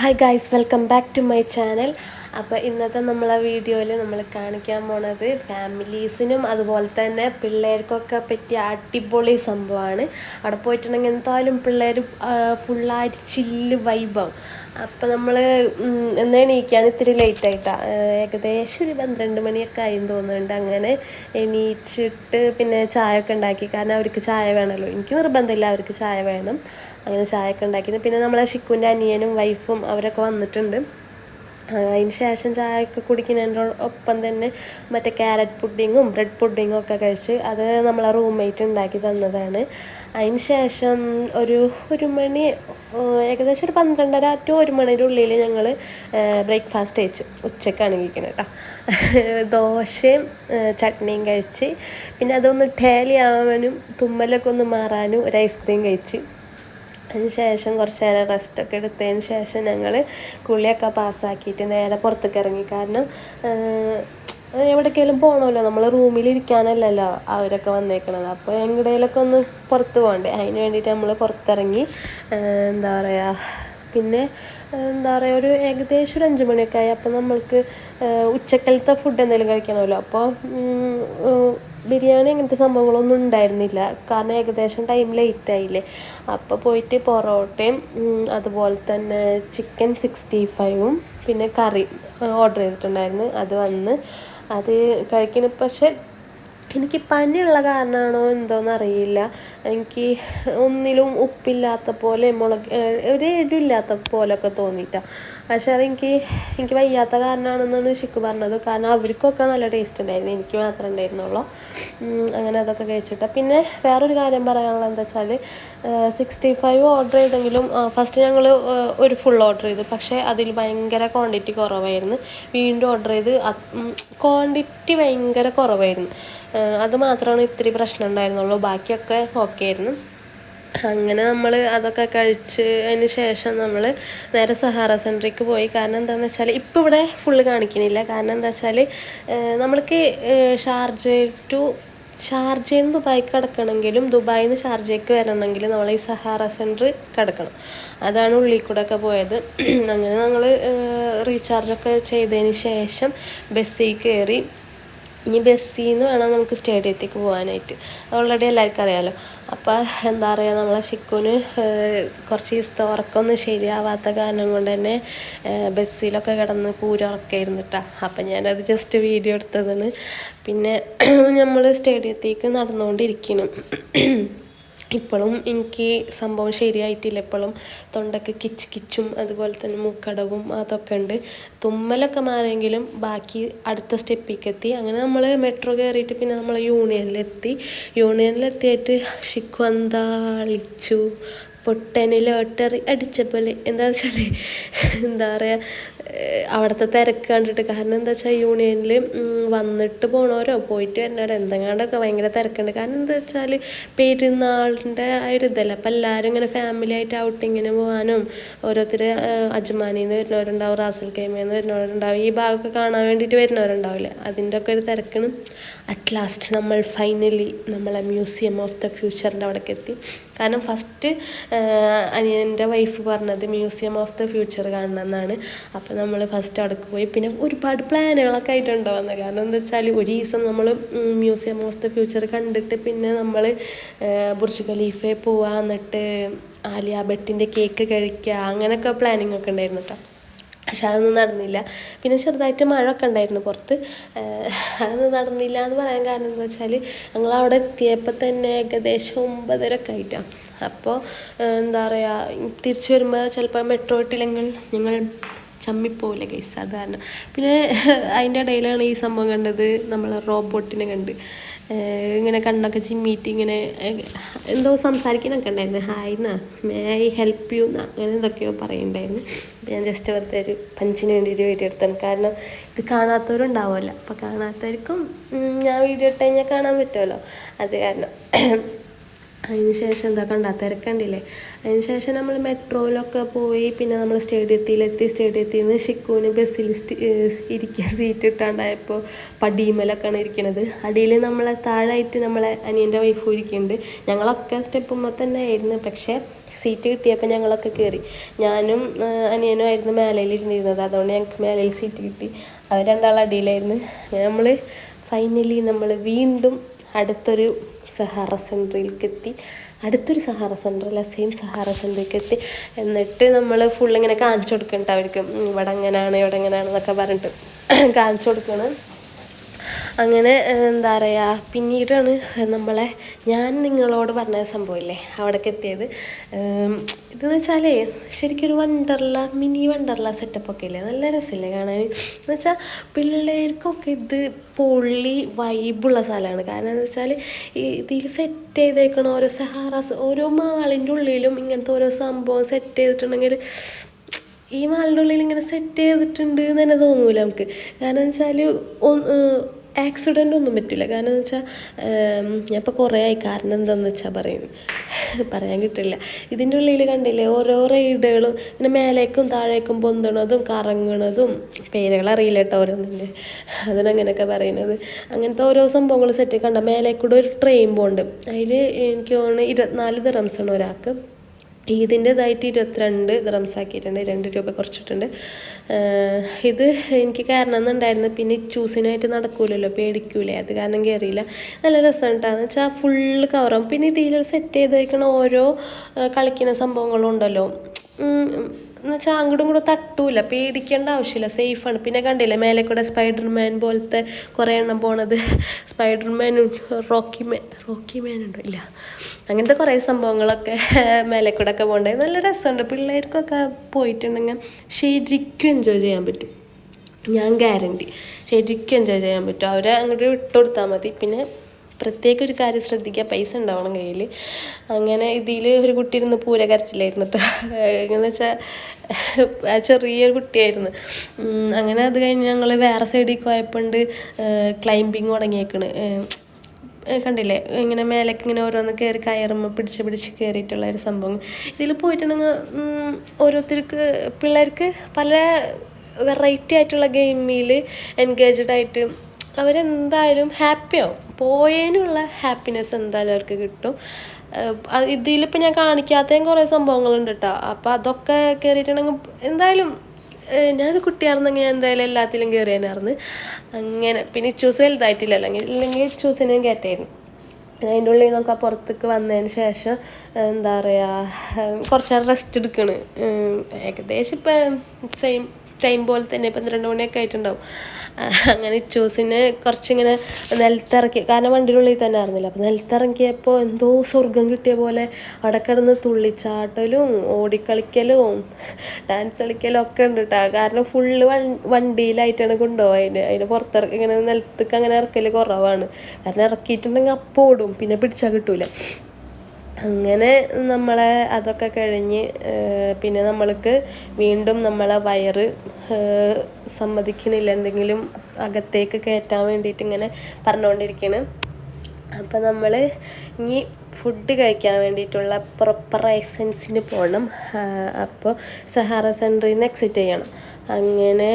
Hi guys welcome back to my channel അപ്പോൾ ഇന്നത്തെ നമ്മളെ വീഡിയോയിൽ നമ്മൾ കാണിക്കാൻ പോണത് ഫാമിലീസിനും അതുപോലെ തന്നെ പിള്ളേർക്കൊക്കെ പറ്റിയ അടിപൊളി സംഭവമാണ് അവിടെ പോയിട്ടുണ്ടെങ്കിൽ എന്തായാലും പിള്ളേർ ഫുള്ളായിട്ട് ചില്ല് വൈബാവും അപ്പോൾ നമ്മൾ എന്ന് എണീക്കാൻ ഇത്തിരി ലേറ്റ് ആയിട്ടാ. ഏകദേശം ഒരു പന്ത്രണ്ട് മണിയൊക്കെ ആയി തോന്നുന്നുണ്ട്. അങ്ങനെ എണീച്ചിട്ട് പിന്നെ ചായ ഒക്കെ ഉണ്ടാക്കി. കാരണം അവർക്ക് ചായ വേണമല്ലോ എനിക്ക് നിർബന്ധമില്ല അവർക്ക് ചായ വേണം. അങ്ങനെ ചായ ഒക്കെ ഉണ്ടാക്കി പിന്നെ നമ്മളെ ശിക്കുന്റെ അനിയനും വൈഫും അവരൊക്കെ വന്നിട്ടുണ്ട്. അതിന് ശേഷം ചായ ഒക്കെ കുടിക്കുന്നതിന്റെ ഒപ്പം തന്നെ മറ്റേ ക്യാരറ്റ് പുഡിങ്ങും ബ്രെഡ് പുഡിങ്ങും ഒക്കെ കഴിച്ച് അത് നമ്മളെ റൂംമേറ്റ് ഉണ്ടാക്കി തന്നതാണ്. അതിന് ശേഷം ഒരു ഒരു മണി ഏകദേശം ഒരു പന്ത്രണ്ടര ടു ഒരു മണിയുടെ ഉള്ളിൽ ഞങ്ങൾ ബ്രേക്ക്ഫാസ്റ്റ് കഴിച്ചു. ഉച്ചക്കാണ് കഴിക്കുന്നത് കേട്ടോ ദോശയും ചട്നിയും കഴിച്ച് പിന്നെ അതൊന്ന് ടേലി ആവാനും തുമ്മലൊക്കെ ഒന്ന് മാറാനും ഒരു ഐസ്ക്രീം കഴിച്ച്. അതിന് ശേഷം കുറച്ച് നേരം റെസ്റ്റൊക്കെ എടുത്തതിന് ശേഷം ഞങ്ങൾ കുളിയൊക്കെ പാസ്സാക്കിയിട്ട് നേരെ പുറത്തേക്ക് ഇറങ്ങി. കാരണം എവിടേക്കെങ്കിലും പോകണമല്ലോ നമ്മൾ റൂമിലിരിക്കാനല്ലല്ലോ അവരൊക്കെ വന്നേക്കണത്. അപ്പോൾ എങ്ങടേലൊക്കെ ഒന്ന് പുറത്ത് പോകണ്ടേ അതിന് വേണ്ടിയിട്ട് നമ്മൾ പുറത്തിറങ്ങി എന്താ പറയുക പിന്നെ എന്താ പറയുക ഒരു ഏകദേശം ഒരു അഞ്ച് മണിയൊക്കെ ആയി. അപ്പോൾ നമ്മൾക്ക് ഉച്ചക്കലത്തെ ഫുഡ് എന്തെങ്കിലും കഴിക്കണമല്ലോ. അപ്പോൾ ബിരിയാണി അങ്ങനത്തെ സംഭവങ്ങളൊന്നും ഉണ്ടായിരുന്നില്ല. കാരണം ഏകദേശം ടൈം ലേറ്റ് ആയില്ലേ. അപ്പോൾ പോയിട്ട് പൊറോട്ടയും അതുപോലെ തന്നെ ചിക്കൻ സിക്സ്റ്റി ഫൈവും പിന്നെ കറി ഓർഡർ ചെയ്തിട്ടുണ്ടായിരുന്നു. അത് വന്ന് അത് കഴിക്കണ പക്ഷേ എനിക്ക് പനിയുള്ള കാരണമാണോ എന്തോന്ന് അറിയില്ല എനിക്ക് ഒന്നിലും ഉപ്പില്ലാത്ത പോലെ മുളക് ഒരു എരിവില്ലാത്ത പോലെയൊക്കെ തോന്നിയിട്ടാണ് പക്ഷെ അതെനിക്ക് എനിക്ക് വയ്യാത്ത കാരണമാണെന്നാണ് ഷിക്ക് പറഞ്ഞത്. കാരണം അവർക്കൊക്കെ നല്ല ടേസ്റ്റ് ഉണ്ടായിരുന്നു. എനിക്ക് മാത്രമേ ഉണ്ടായിരുന്നുള്ളൂ. അങ്ങനെ അതൊക്കെ കഴിച്ചിട്ട്. പിന്നെ വേറൊരു കാര്യം പറയാനുള്ളത് എന്താ വെച്ചാൽ സിക്സ്റ്റി ഫൈവ് ഓർഡർ ചെയ്തെങ്കിലും ഫസ്റ്റ് ഞങ്ങൾ ഒരു ഫുൾ ഓർഡർ ചെയ്തു. പക്ഷേ അതിൽ ഭയങ്കര ക്വാണ്ടിറ്റി കുറവായിരുന്നു. വീണ്ടും ഓർഡർ ചെയ്ത് ക്വാണ്ടിറ്റി ഭയങ്കര കുറവായിരുന്നു. അത് മാത്രമാണ് ഇത്തിരി പ്രശ്നം ഉണ്ടായിരുന്നുള്ളൂ. ബാക്കിയൊക്കെ ഓക്കെ ആയിരുന്നു. അങ്ങനെ നമ്മൾ അതൊക്കെ കഴിച്ച് അതിന് ശേഷം നമ്മൾ നേരെ സഹാറ സെന്ററിക്ക് പോയി. കാരണം എന്താണെന്ന് വെച്ചാൽ ഇപ്പോൾ ഇവിടെ ഫുള്ള് കാണിക്കണില്ല. കാരണം എന്താ വെച്ചാൽ നമ്മൾക്ക് ഷാർജ ടു ഷാർജയിൽ നിന്ന് ദുബായിക്ക് കിടക്കണമെങ്കിലും ദുബായിൽ നിന്ന് ഷാർജയ്ക്ക് വരണമെങ്കിൽ നമ്മൾ ഈ സഹാറ സെന്റർ കിടക്കണം. അതാണ് ഉള്ളിൽ കൂടെ ഒക്കെ പോയത്. അങ്ങനെ ഞങ്ങൾ റീചാർജൊക്കെ ചെയ്തതിന് ശേഷം ബസ്സിൽ കയറി ഇനി ബസ്സിൽ നിന്ന് വേണം നമുക്ക് സ്റ്റേഡിയത്തേക്ക് പോകാനായിട്ട്. ഓൾറെഡി എല്ലാവർക്കും അറിയാമല്ലോ അപ്പോൾ എന്താ പറയുക നമ്മളെ ഷിക്കുന് കുറച്ച് ദിവസത്തെ ഉറക്കമൊന്നും ശരിയാവാത്ത കാരണം കൊണ്ട് തന്നെ ബസ്സിലൊക്കെ കിടന്ന് പൂരുറക്കായിരുന്നു കേട്ടോ അപ്പം ഞാനത് ജസ്റ്റ് വീഡിയോ എടുത്തതാണ് പിന്നെ നമ്മൾ സ്റ്റേഡിയത്തേക്ക് നടന്നുകൊണ്ടിരിക്കണം. ഇപ്പോഴും എനിക്ക് സംഭവം ശരിയായിട്ടില്ല. ഇപ്പോഴും തൊണ്ടക്ക് കിച്ച് കിച്ചും അതുപോലെ തന്നെ മൂക്കടവും അതൊക്കെ ഉണ്ട്. തുമ്മലൊക്കെ മാറിയെങ്കിലും ബാക്കി അടുത്ത സ്റ്റെപ്പിലേക്ക് എത്തി അങ്ങനെ നമ്മൾ മെട്രോ കയറിയിട്ട് പിന്നെ നമ്മൾ യൂണിയനിലെത്തി. യൂണിയനിലെത്തിയിട്ട് ഷിക്കു അന്താളിച്ചു പൊട്ടന് ലോട്ടറി അടിച്ച പോലെ എന്താ വെച്ചാൽ എന്താ പറയുക അവിടുത്തെ തിരക്ക് കണ്ടിട്ട് കാരണം എന്താ വെച്ചാൽ യൂണിയനിൽ വന്നിട്ട് പോണോരോ പോയിട്ട് വരുന്നവരോ എന്തെങ്ങാണ്ടൊക്കെ ഭയങ്കര തിരക്കുണ്ട്. കാരണം എന്താ വെച്ചാൽ പെരുന്നാളിന്റെ ആ ഒരു ഇതല്ല. അപ്പം എല്ലാവരും ഇങ്ങനെ ഫാമിലി ആയിട്ട് ഔട്ടിങ്ങിന് പോകാനും ഓരോരുത്തർ അജ്മാനിയിൽ നിന്ന് വരുന്നവരുണ്ടാവും റാസൽ കൈമയിൽ നിന്ന് വരുന്നവരുണ്ടാവും ഈ ഭാഗമൊക്കെ കാണാൻ വേണ്ടിയിട്ട് വരുന്നവരുണ്ടാവില്ലേ. അതിന്റെ ഒക്കെ ഒരു തിരക്കാണ്. അറ്റ് ലാസ്റ്റ് നമ്മൾ ഫൈനലി നമ്മളെ മ്യൂസിയം ഓഫ് ദ ഫ്യൂച്ചറിന്റെ അവിടേക്ക് എത്തി. കാരണം ഫസ്റ്റ് അനിയന്റെ വൈഫ് പറഞ്ഞത് മ്യൂസിയം ഓഫ് ദ ഫ്യൂച്ചർ കാണണം എന്നാണ്. അപ്പോൾ നമ്മൾ ഫസ്റ്റ് അടക്ക് പോയി. പിന്നെ ഒരുപാട് പ്ലാനുകളൊക്കെ ആയിട്ടുണ്ടോ വന്ന കാരണം എന്താ വെച്ചാൽ ഒരു ദിവസം നമ്മൾ മ്യൂസിയം ഓഫ് ദ ഫ്യൂച്ചർ കണ്ടിട്ട് പിന്നെ നമ്മൾ ബുർജ് ഖലീഫെ പോവാ എന്നിട്ട് ആലിയ ഭട്ടിന്റെ കേക്ക് കഴിക്കുക അങ്ങനെയൊക്കെ പ്ലാനിങ് ഒക്കെ ഉണ്ടായിരുന്നു കേട്ടോ പക്ഷെ അതൊന്നും നടന്നില്ല. പിന്നെ ചെറുതായിട്ട് മഴ ഒക്കെ ഉണ്ടായിരുന്നു പുറത്ത്. അതൊന്നും നടന്നില്ല എന്ന് പറയാൻ കാരണം എന്താ വെച്ചാൽ ഞങ്ങൾ അവിടെ എത്തിയപ്പോൾ തന്നെ ഏകദേശം ഒമ്പതരൊക്കെ ആയിട്ടാണ് അപ്പോൾ എന്താ പറയുക തിരിച്ചു വരുമ്പോൾ ചിലപ്പോൾ മെട്രോ ഇട്ടില്ലെങ്കിൽ ഞങ്ങൾ ചമ്മിപ്പോവില്ല ഗൈസ് കാരണം. പിന്നെ അതിന്റെ ഇടയിലാണ് ഈ സംഭവം കണ്ടത് നമ്മൾ റോബോട്ടിനെ കണ്ട്. ഇങ്ങനെ കണ്ണൊക്കെ ചിമ്മിയിട്ട് ഇങ്ങനെ എന്തോ സംസാരിക്കാനൊക്കെ ഉണ്ടായിരുന്നു. ഹായ് എന്നാ മേ ഐ ഹെൽപ്പ് യു എന്നാ അങ്ങനെ എന്തൊക്കെയോ പറയുന്നുണ്ടായിരുന്നു. ഞാൻ ജസ്റ്റ് വെറുതെ ഒരു പഞ്ചിന് വേണ്ടിയിട്ട് വീഡിയോ എടുത്താണ്. കാരണം ഇത് കാണാത്തവരുണ്ടാവുമല്ലോ. അപ്പോൾ കാണാത്തവർക്കും ഞാൻ വീഡിയോ ഇട്ട് കഴിഞ്ഞാൽ കാണാൻ പറ്റുമല്ലോ. അത് കാരണം അതിന് ശേഷം എന്താ കണ്ട തിരക്കണ്ടില്ലേ അതിന് ശേഷം നമ്മൾ മെട്രോയിലൊക്കെ പോയി പിന്നെ നമ്മൾ സ്റ്റേഡിയത്തിലെത്തി സ്റ്റേഡിയത്തിൽ നിന്ന് ഷിക്കുവിന് ബസ്സിൽ ഇരിക്കാൻ സീറ്റ് ഇട്ടാണ്ടായപ്പോൾ പടിയുമലൊക്കെയാണ് ഇരിക്കുന്നത് അടിയിൽ നമ്മളെ താഴായിട്ട് നമ്മളെ അനിയന്റെ വൈഫ് ഇരിക്കുന്നുണ്ട് ഞങ്ങളൊക്കെ സ്റ്റെപ്പുമ്പോൾ തന്നെ ആയിരുന്നു പക്ഷേ സീറ്റ് കിട്ടിയപ്പോൾ ഞങ്ങളൊക്കെ കയറി ഞാനും അനിയനും ആയിരുന്നു മേലയിൽ ഇരുന്നിരുന്നത് അതുകൊണ്ട് ഞങ്ങൾക്ക് മേലയിൽ സീറ്റ് കിട്ടി. അവർ രണ്ടാളും അടിയിലായിരുന്നു. നമ്മൾ ഫൈനലി നമ്മൾ വീണ്ടും അടുത്തൊരു സഹാറ സെന്ററിലേക്ക് എത്തി. അടുത്തൊരു സഹാറ സെന്റർ അല്ല സെയിം സഹാറ സെന്ററിൽ എത്തി എന്നിട്ട് നമ്മൾ ഫുൾ ഇങ്ങനെ കാണിച്ചു കൊടുക്കുന്നുണ്ട് അവർക്ക്. ഇവിടെ എങ്ങനെയാണ് ഇവിടെ എങ്ങനെയാണെന്നൊക്കെ പറഞ്ഞിട്ട് കാണിച്ചു കൊടുക്കണം. അങ്ങനെ എന്താ പറയുക പിന്നീടാണ് നമ്മളെ ഞാൻ നിങ്ങളോട് പറഞ്ഞ സംഭവമില്ലേ അവിടേക്ക് എത്തിയത്. ഇതെന്ന് വെച്ചാലേ ശരിക്കൊരു വണ്ടർല മിനി വണ്ടർല സെറ്റപ്പൊക്കെ ഇല്ലേ നല്ല രസമില്ലേ കാണാൻ. എന്ന് വെച്ചാൽ പിള്ളേർക്കൊക്കെ ഇത് പൊള്ളി വൈബുള്ള സ്ഥലമാണ് കാരണം എന്ന് വെച്ചാൽ ഇതിൽ സെറ്റ് ചെയ്തേക്കണ ഓരോ സഹാറാസ് ഓരോ മാളിന്റെ ഉള്ളിലും ഇങ്ങനത്തെ ഓരോ സംഭവം സെറ്റ് ചെയ്തിട്ടുണ്ടെങ്കിൽ ഈ മാളിന്റെ ഉള്ളിൽ ഇങ്ങനെ സെറ്റ് ചെയ്തിട്ടുണ്ട് എന്ന് തന്നെ തോന്നൂല നമുക്ക്. കാരണം എന്ന് വെച്ചാൽ ആക്സിഡന്റ് ഒന്നും പറ്റില്ല. കാരണം എന്ന് വെച്ചാൽ ഞാൻ ഇപ്പോൾ കുറേ ആയി. കാരണം എന്താണെന്ന് വെച്ചാൽ പറയുന്നത് പറയാൻ കിട്ടില്ല. ഇതിന്റെ ഉള്ളിൽ കണ്ടില്ലേ ഓരോ റൈഡുകളും ഇങ്ങനെ മേലേക്കും താഴേക്കും പൊന്തണതും കറങ്ങണതും പേരുകൾ അറിയില്ല കേട്ടോ ഓരോന്നിന്റെ അതിനങ്ങനെയൊക്കെ പറയുന്നത്. അങ്ങനത്തെ ഓരോ സംഭവങ്ങൾ സെറ്റ് കണ്ട മേലേക്കൂടെ ഒരു ട്രെയിൻ പോകുന്നുണ്ട് അതിൽ എനിക്ക് തോന്നുന്നു ഇരുപത്തിനാല് ദിറംസാണ് ഒരാൾക്ക്. ഇതിന്റെതായിട്ട് ഇരുപത്തിരണ്ട് ദ്രംസ് ആക്കിയിട്ടുണ്ട് രണ്ട് രൂപ കുറച്ചിട്ടുണ്ട്. ഇത് എനിക്ക് കാരണം എന്നുണ്ടായിരുന്നു പിന്നെ ചൂസിനായിട്ട് നടക്കൂലല്ലോ പേടിക്കൂലേ അത് കാരണം കയറിയില്ല നല്ല രസം കേട്ടോ എന്ന് വെച്ചാൽ ഫുള്ള് കവറും. പിന്നെ ഇതിൽ സെറ്റ് ചെയ്ത് വയ്ക്കണ ഓരോ കളിക്കുന്ന സംഭവങ്ങളും ഉണ്ടല്ലോ. എന്ന് വെച്ചാൽ അങ്ങോട്ടും ഇങ്ങോട്ടും തട്ടൂല പേടിക്കേണ്ട ആവശ്യമില്ല സേഫാണ് പിന്നെ കണ്ടില്ലേ മേലെ കൂടെ സ്പൈഡർമാൻ പോലത്തെ കുറേ എണ്ണം പോണത്. സ്പൈഡർമാനും റോക്കി മാൻ റോക്കി മാൻ ഉണ്ടോ? ഇല്ല. അങ്ങനത്തെ കുറേ സംഭവങ്ങളൊക്കെ മേലെ കൂടെ ഒക്കെ പോകണ്ടേ. നല്ല രസമുണ്ട്. പിള്ളേർക്കൊക്കെ പോയിട്ടുണ്ടെങ്കിൽ ശരിക്കും എൻജോയ് ചെയ്യാൻ പറ്റും. ഞാൻ ഗ്യാരണ്ടി ശരിക്കും എൻജോയ് ചെയ്യാൻ പറ്റും. അവരെ അങ്ങോട്ട് വിട്ടു കൊടുത്താൽ മതി. പിന്നെ പ്രത്യേക ഒരു കാര്യം ശ്രദ്ധിക്കുക. പൈസ ഉണ്ടാവണം കയ്യിൽ അങ്ങനെ ഇതിൽ ഒരു കുട്ടി ഇരുന്ന് പൂര കരച്ചിലായിരുന്നു കേട്ടോ എങ്ങനെ വെച്ചാൽ ചെറിയൊരു കുട്ടിയായിരുന്നു. അങ്ങനെ അത് കഴിഞ്ഞ് ഞങ്ങൾ വേറെ സൈഡിൽ പോയപ്പോണ്ട് ക്ലൈംബിങ് തുടങ്ങിയേക്കണ്. കണ്ടില്ലേ? ഇങ്ങനെ മേലേക്ക് ഇങ്ങനെ ഓരോന്ന് കയറി കയറുമ്പോൾ പിടിച്ച് പിടിച്ച് കയറിയിട്ടുള്ള ഒരു സംഭവം. ഇതിൽ പോയിട്ടുണ്ടെങ്കിൽ ഓരോരുത്തർക്ക് പിള്ളേർക്ക് പല വെറൈറ്റി ആയിട്ടുള്ള ഗെയിമിൽ എൻഗേജഡ് ആയിട്ട് അവരെന്തായാലും ഹാപ്പിയാവും പോയതിനുള്ള ഹാപ്പിനെസ് എന്തായാലും അവർക്ക് കിട്ടും. ഇതിലിപ്പോൾ ഞാൻ കാണിക്കാത്തതും കുറേ സംഭവങ്ങളുണ്ട് കേട്ടോ അപ്പോൾ അതൊക്കെ കയറിയിട്ടുണ്ടെങ്കിൽ എന്തായാലും ഞാനൊരു കുട്ടിയായിരുന്നെങ്കിൽ ഞാൻ എന്തായാലും എല്ലാത്തിലും കയറിയാനായിരുന്നു അങ്ങനെ പിന്നെ ചൂസ് വലുതായിട്ടില്ല. അല്ലെങ്കിൽ ഇല്ലെങ്കിൽ ചൂസിനെയും കയറ്റായിരുന്നു അതിന്റെ ഉള്ളിൽ നിന്നൊക്കെ പുറത്തേക്ക് വന്നതിന് ശേഷം എന്താ പറയുക കുറച്ച് റെസ്റ്റ് എടുക്കണ്. ഏകദേശം ഇപ്പം സെയിം ടൈം പോലെ തന്നെ പന്ത്രണ്ട് മണിയൊക്കെ ആയിട്ടുണ്ടാവും. അങ്ങനെ ചൂസിന് കുറച്ചിങ്ങനെ നിലത്തിറക്കി. കാരണം വണ്ടിയുടെ ഉള്ളിൽ തന്നെ ആയിരുന്നില്ല. അപ്പോൾ നിലത്തിറങ്ങിയപ്പോൾ എന്തോ സ്വർഗം കിട്ടിയ പോലെ അവിടെ കിടന്ന് തുള്ളിച്ചാട്ടലും ഓടിക്കളിക്കലും ഡാൻസ് കളിക്കലും ഒക്കെ ഉണ്ട് കേട്ടോ കാരണം ഫുള്ള് വണ്ടിയിലായിട്ടാണ് കൊണ്ടുപോയത്. അതിന് പുറത്തിറക്കി ഇങ്ങനെ നിലത്തേക്ക് അങ്ങനെ ഇറക്കൽ കുറവാണ്. കാരണം ഇറക്കിയിട്ടുണ്ടെങ്കിൽ അപ്പോൾ ഓടും. പിന്നെ പിടിച്ചാൽ കിട്ടൂല. അങ്ങനെ നമ്മളെ അതൊക്കെ കഴിഞ്ഞ് പിന്നെ നമ്മൾക്ക് വീണ്ടും നമ്മളെ വയറ് സമ്മതിക്കണില്ല. എന്തെങ്കിലും അകത്തേക്ക് കയറ്റാൻ വേണ്ടിയിട്ട് ഇങ്ങനെ പറഞ്ഞുകൊണ്ടിരിക്കുകയാണ് അപ്പം നമ്മൾ ഇനി ഫുഡ് കഴിക്കാൻ വേണ്ടിയിട്ടുള്ള പ്രോപ്പർ എസൻസിന് പോകണം അപ്പോൾ സഹാറ സെന്ററിൽ നിന്ന് എക്സിറ്റ് ചെയ്യണം. അങ്ങനെ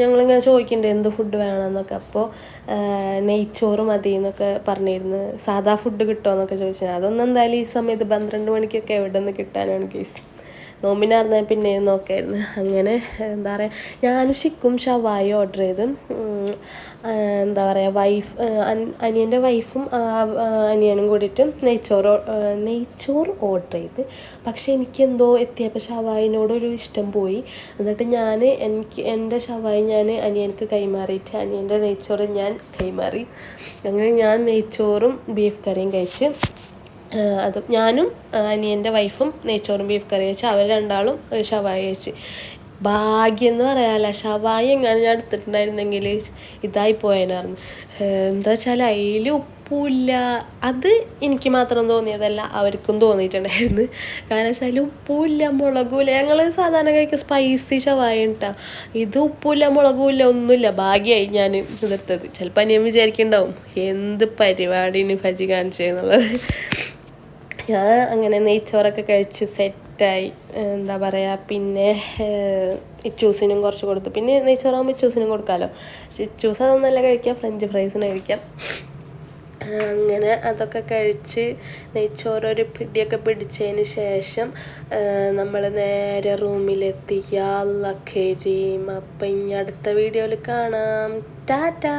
ഞങ്ങളിങ്ങനെ ചോദിക്കുന്നുണ്ട് എന്ത് ഫുഡ് വേണമെന്നൊക്കെ അപ്പോൾ നെയ്ച്ചോറ് മതി എന്നൊക്കെ പറഞ്ഞിരുന്നു. സാധാ ഫുഡ് കിട്ടുമോ എന്നൊക്കെ ചോദിച്ചു. അതൊന്നും എന്തായാലും ഈ സമയത്ത് പന്ത്രണ്ട് മണിക്കൊക്കെ എവിടെ നിന്ന് കിട്ടാനാണ് കേസ് നോമ്പിനായിരുന്ന പിന്നെ നോക്കായിരുന്നു. അങ്ങനെ എന്താ പറയുക ഞാൻ ഷിക്കും ഷവായി ഓർഡർ ചെയ്ത്. എന്താ പറയുക വൈഫ് അനിയന്റെ വൈഫും അനിയനും കൂടിയിട്ട് നെയ്ച്ചോറ് നെയ്ച്ചോറ് ഓർഡർ ചെയ്ത്. പക്ഷേ എനിക്കെന്തോ എത്തിയപ്പോൾ ഷവായിനോടൊരു ഇഷ്ടം പോയി. എന്നിട്ട് ഞാൻ എനിക്ക് എന്റെ ഷവായി ഞാൻ അനിയനക്ക് കൈമാറിയിട്ട് അനിയന്റെ നെയ്ച്ചോറ് ഞാൻ കൈമാറി. അങ്ങനെ ഞാൻ നെയ്ച്ചോറും ബീഫ് കറിയും കഴിച്ച് അത് ഞാനും അനിയന്റെ വൈഫും നെയ്ച്ചോറും ബീഫ് കറി വെച്ച് അവർ രണ്ടാളും ഷവായി കഴിച്ച്. ഭാഗ്യം എന്ന് പറയാല്ല ഷവായി എങ്ങനെ ഞാൻ എടുത്തിട്ടുണ്ടായിരുന്നെങ്കിൽ ഇതായി പോയനായിരുന്നു. എന്താ വെച്ചാൽ അതിൽ ഉപ്പുമില്ല അത് എനിക്ക് മാത്രം തോന്നിയതല്ല അവർക്കും തോന്നിയിട്ടുണ്ടായിരുന്നു. കാരണം വെച്ചാൽ ഉപ്പുമില്ല മുളകുമില്ല ഞങ്ങൾ സാധാരണ കഴിക്കുക സ്പൈസി ഷവായ ഉണ്ടാ ഇത് ഉപ്പുമില്ല മുളകുമില്ല ഒന്നുമില്ല ഭാഗ്യമായി ഞാൻ ഇതെടുത്തത്. ചിലപ്പോൾ അനിയൻ വിചാരിക്കുന്നുണ്ടാവും എന്ത് പരിപാടിന് ഭജി കാണിച്ചെന്നുള്ളത് ഞാൻ അങ്ങനെ നെയ്ച്ചോറൊക്കെ കഴിച്ച് സെറ്റ് സെറ്റായി. എന്താ പറയുക പിന്നെ ഇച്ചൂസിനും കുറച്ച് കൊടുത്തു. പിന്നെ നെയ്ച്ചോറാകുമ്പോൾ ഇച്ചൂസിനും കൊടുക്കാമല്ലോ ഇച്ചൂസ് അതൊന്നല്ല കഴിക്കാം ഫ്രഞ്ച് ഫ്രൈസിന് കഴിക്കാം. അങ്ങനെ അതൊക്കെ കഴിച്ച് നെയ്ച്ചോറൊരു പിടിയൊക്കെ പിടിച്ചതിന് ശേഷം നമ്മൾ നേരെ റൂമിലെത്തി യാ കരീം. അപ്പം ഇനി അടുത്ത വീഡിയോയിൽ കാണാം. ടാറ്റാ